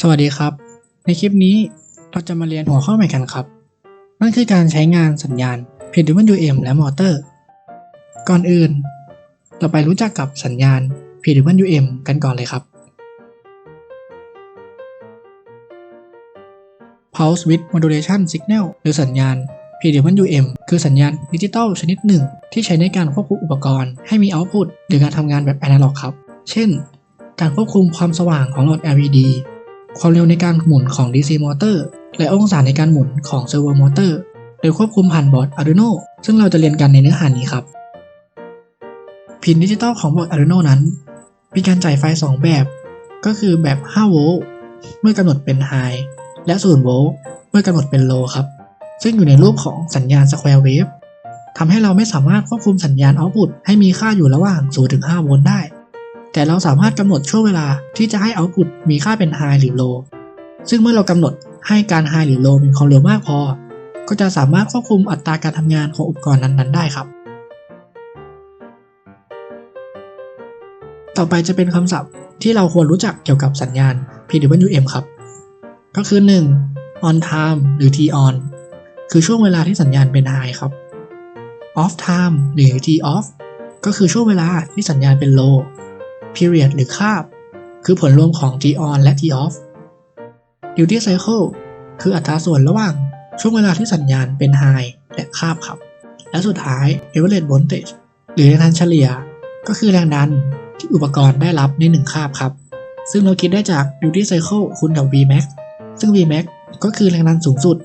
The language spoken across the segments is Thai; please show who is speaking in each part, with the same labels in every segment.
Speaker 1: สวัสดีครับ ในคลิปนี้เราจะมาเรียนหัวข้อใหม่กันครับ นั่นคือการใช้งานสัญญาณ PWM และมอเตอร์ ก่อนอื่น เราไปรู้จักกับสัญญาณ PWM กันก่อนเลยครับ Pulse Width Modulation Signal หรือสัญญาณ PWM คือสัญญาณดิจิตอลชนิดหนึ่ง ที่ใช้ในการควบคุมอุปกรณ์ให้มี output หรือการทำงานแบบแอนาล็อกครับ เช่น การควบคุมความสว่างของหลอด LED ความเร็วในการหมุนของ DC มอเตอร์และองศาในการหมุนของเซอร์โวมอเตอร์โดยควบคุมผ่านบอร์ด Arduino ซึ่งเราจะเรียนกันในเนื้อหานี้ครับ พินดิจิตอลของบอร์ด Arduino นั้น มีการจ่ายไฟ 2 แบบ ก็คือแบบ5โวลต์เมื่อกำหนดเป็น High และ0โวลต์เมื่อกำหนดเป็น Low ครับ ซึ่งอยู่ในรูปของสัญญาณ Square Wave ทำให้เราไม่สามารถควบคุมสัญญาณ Output ให้มีค่าอยู่ระหว่าง0ถึง5โวลต์ได้ แต่เราสามารถกำหนดช่วงเวลาที่จะให้ Output มีค่าเป็น High หรือ Low ซึ่งเมื่อเรากำหนดให้การ High หรือ Low มีความเร็วมากพอ ก็จะสามารถควบคุมอัตราการทำงานของอุปกรณ์นั้นๆ ได้ครับ ต่อไปจะเป็นคำศัพท์ที่เราควรรู้จักเกี่ยวกับสัญญาณ PWM ครับ ก็คือ 1. on time หรือ T on คือช่วงเวลาที่สัญญาณเป็น high ครับ off time หรือ T off ก็คือช่วงเวลาที่สัญญาณเป็น low period หรือคาบ คือผลรวมของ T on และ T off duty cycle คืออัตราส่วนระหว่างช่วงเวลาที่สัญญาณเป็น high และคาบครับ และสุดท้าย average voltage หรือแรงดันเฉลี่ย ก็คือแรงดันที่อุปกรณ์ได้รับในหนึ่งคาบครับ ซึ่งเราคิดได้จาก duty cycle คูณกับ Vmax ซึ่ง Vmax ก็คือแรงดันสูงสุด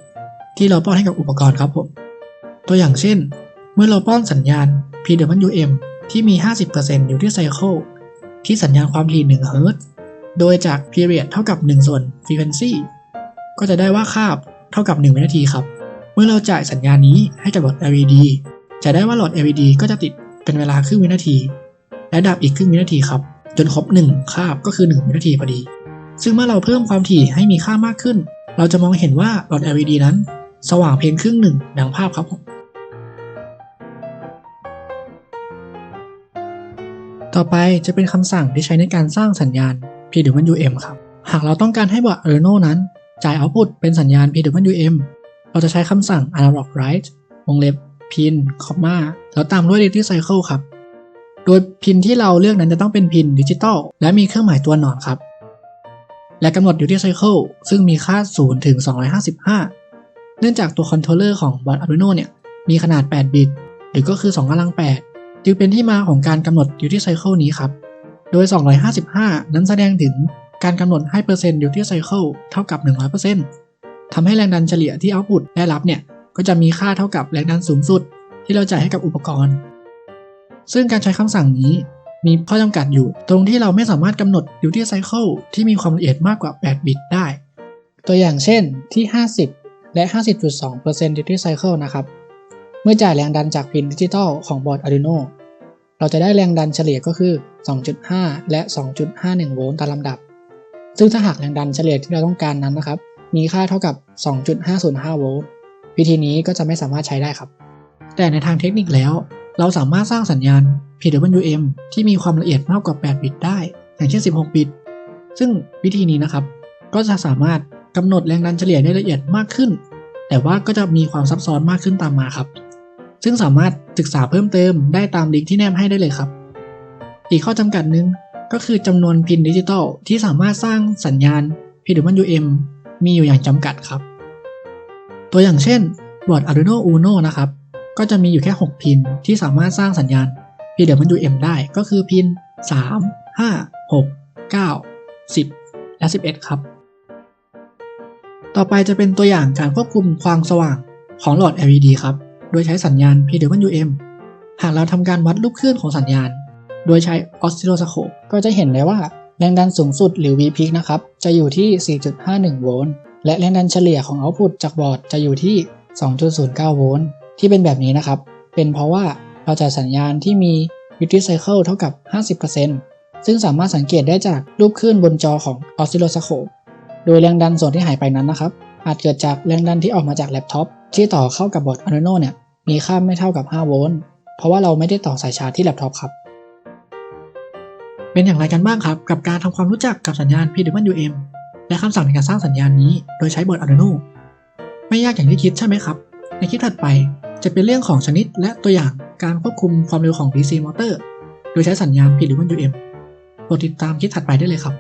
Speaker 1: ที่เราป้อนให้กับอุปกรณ์ครับผม ตัวอย่างเช่น เมื่อเราป้อนสัญญาณ PWM ที่มี 50% duty cycle ที่สัญญาณความถี่1 Hz โดยจาก period เท่ากับ 1 ส่วน frequency ก็จะได้ว่าคาบเท่ากับ 1 วินาทีครับ เมื่อเราจ่ายสัญญาณนี้ให้กับหลอด LED จะได้ว่าหลอด LED ก็จะติดเป็นเวลาครึ่งวินาที และดับอีกครึ่งวินาทีครับ จนครบ 1 คาบก็คือ 1 วินาทีพอดี ซึ่งเมื่อเราเพิ่มความถี่ให้มีค่ามากขึ้น เราจะมองเห็นว่าหลอด LED นั้น สว่างเพียงครึ่งหนึ่งดังภาพครับผม ต่อไปจะเป็นคำสั่งที่ใช้ในการสร้างสัญญาณ PWM ครับ หากเราต้องการให้บอร์ด Arduino นั้น จ่าย output เป็นสัญญาณ PWM เราจะใช้คำสั่ง analog write วงเล็บ pin comma แล้วตามด้วย duty cycle ครับ โดยพินที่เราเลือกนั้นจะต้องเป็นพินดิจิตอลและมีเครื่องหมายตัวหนอนครับ และกำหนด duty cycle ซึ่งมีค่า 0 ถึง 255 เนื่องจากตัวคอนโทรลเลอร์ของบอร์ด Arduino เนี่ยมีขนาด 8 บิต หรือก็คือ2กำลัง8 จึงเป็นที่มาของการกำหนด duty cycle นี้ครับ โดย 255 นั้นแสดงถึงการกำหนดให้เปอร์เซ็นต์ duty cycle เท่ากับ 100%ทำให้แรงดันเฉลี่ยที่ output ได้รับเนี่ย ก็จะมีค่าเท่ากับแรงดันสูงสุด ที่เราจ่ายให้กับอุปกรณ์ ซึ่งการใช้คำสั่งนี้มีข้อจำกัดอยู่ ตรงที่เราไม่สามารถกำหนด duty cycle ที่มีความละเอียดมากกว่า 8 บิตได้ ตัวอย่างเช่นที่ 50 และ 50.2% duty cycle นะครับ มื่อจ่ายแรงดันจากพินดิจิตอลของบอร์ด Arduino เราจะได้แรงดันเฉลี่ยก็คือ 2.5 และ 2.51 โวลต์ตามลำดับ ซึ่งถ้าหากแรงดันเฉลี่ยที่เราต้องการนั้นนะครับ มีค่าเท่ากับ 2.505 โวลต์ วิธีนี้ก็จะไม่สามารถใช้ได้ครับ แต่ในทางเทคนิคแล้ว เราสามารถสร้างสัญญาณ PWM ที่มีความละเอียดมากกว่า 8 บิตได้ อย่างเช่น 16 บิต ซึ่งวิธีนี้นะครับ ก็จะสามารถกำหนดแรงดันเฉลี่ยได้ละเอียดมากขึ้น แต่ว่าก็จะมีความซับซ้อนมากขึ้นตามมาครับ ซึ่งสามารถศึกษาเพิ่มเติมได้ตามลิงก์ที่แนบให้ได้เลยครับ อีกข้อจำกัดหนึ่งก็คือจำนวนพินดิจิตอลที่สามารถสร้างสัญญาณ PWM มีอยู่อย่างจำกัดครับ ตัวอย่างเช่นบอร์ด Arduino Uno นะครับ ก็จะมีอยู่แค่ 6 พินที่สามารถสร้างสัญญาณ PWM ได้ก็คือพิน 3 5 6 9 10 และ 11 ครับ ต่อไปจะเป็นตัวอย่างการควบคุมความสว่างของหลอด LED ครับ โดยใช้สัญญาณ PWM หากเราทำการวัดลูกคลื่นของสัญญาณ โดยใช้ออสซิโลสโคปก็จะเห็นได้ว่าแรงดันสูงสุดหรือ V peak นะครับ จะอยู่ที่ 4.51 โวลต์ และแรงดันเฉลี่ยของเอาต์พุตจากบอร์ดจะอยู่ที่ 2.09 โวลต์ ที่เป็นแบบนี้นะครับ เป็นเพราะว่าเราจ่ายสัญญาณที่มี duty cycle เท่ากับ 50%ซึ่งสามารถสังเกตได้จากรูปคลื่นบนจอของออสซิโลสโคป โดยแรงดันส่วนที่หายไปนั้นนะครับ อาจเกิดจากแรงดันที่ออกมาจากแล็ปท็อป ที่ต่อเข้ากับบอร์ด Arduino เนี่ยมีค่าไม่เท่ากับ 5 โวลต์ เพราะว่าเราไม่ได้ต่อสายชาร์จที่แล็ปท็อปครับ เป็นอย่างไรกันบ้างครับ กับการทำความรู้จักกับสัญญาณ PWM และคำสั่งในการสร้างสัญญาณนี้ โดยใช้บอร์ด Arduino ไม่ยากอย่างที่คิดใช่ไหมครับ ในคลิปถัดไปจะเป็นเรื่องของชนิดและตัวอย่างการควบคุมความเร็วของ DC มอเตอร์ โดยใช้สัญญาณ PWM โปรดติดตามคลิปถัดไปได้เลยครับ